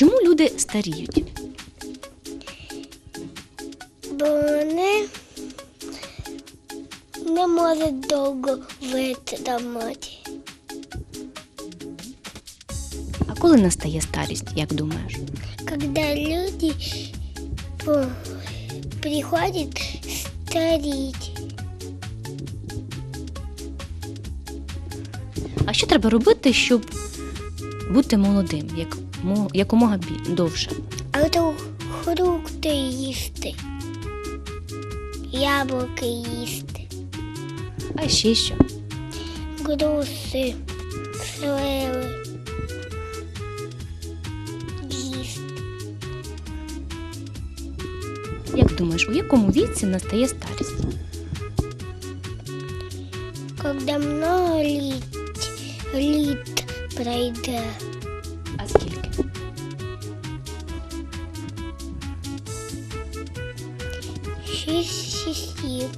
люди старіють? бо вони не можуть довго витримати. А коли настає старість, як думаєш? Когда люди по- приходят стареть, А що треба робити, щоб бути молодим, як, якомога довше? а то фрукти їсти, яблуки їсти, А ще що? груси, сливи їсти. Як думаєш, у якому віці настає старість? Когда много літ, літ пройде, А скільки? шість часів.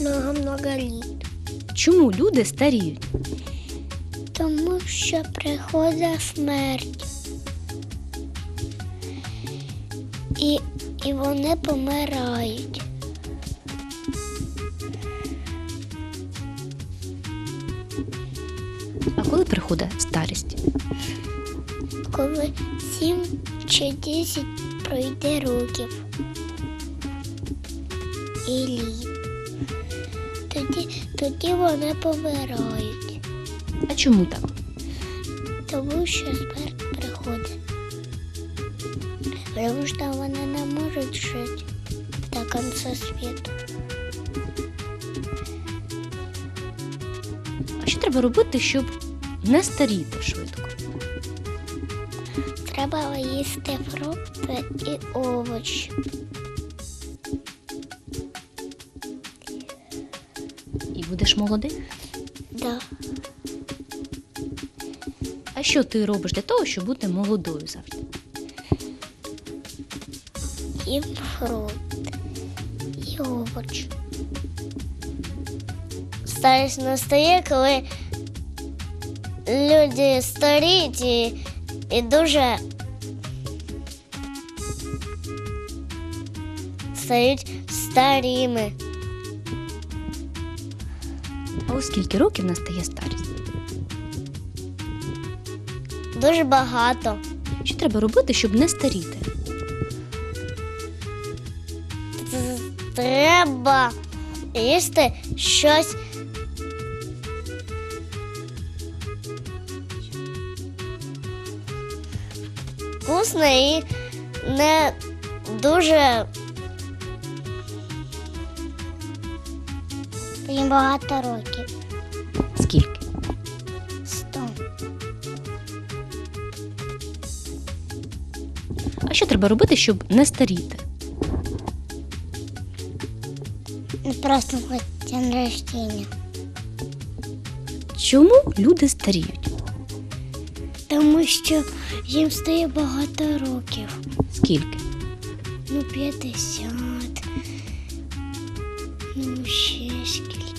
Много-много літ. Чому люди старіють? Тому що приходить смерть. І, і вони помирають. А коли приходить старість? Коли сім чи десять пройде років і літ. Тоді, тоді вони помирають, А чому так? тому що смерть приходить. Тому що вони не можуть жити до кінця світу. А що треба робити, щоб не старіти швидко? Треба їсти фрукти і овочі. І будеш молодим? Да. А що ти робиш для того, щоб бути молодою завжди? І фрукт, і овочі. Старість настає, коли люди старіють і, і дуже стають старіми. А у скільки років настає старість? Дуже багато. Що треба робити, щоб не старіти? Треба їсти щось. Вкусне і не дуже. Їм багато років. Скільки? Сто. А що треба робити, щоб не старіти? Просто день рождения. Чому люди старіють? Тому що їм стає багато років. Скільки? Ну, 50. Ну, ще скільки.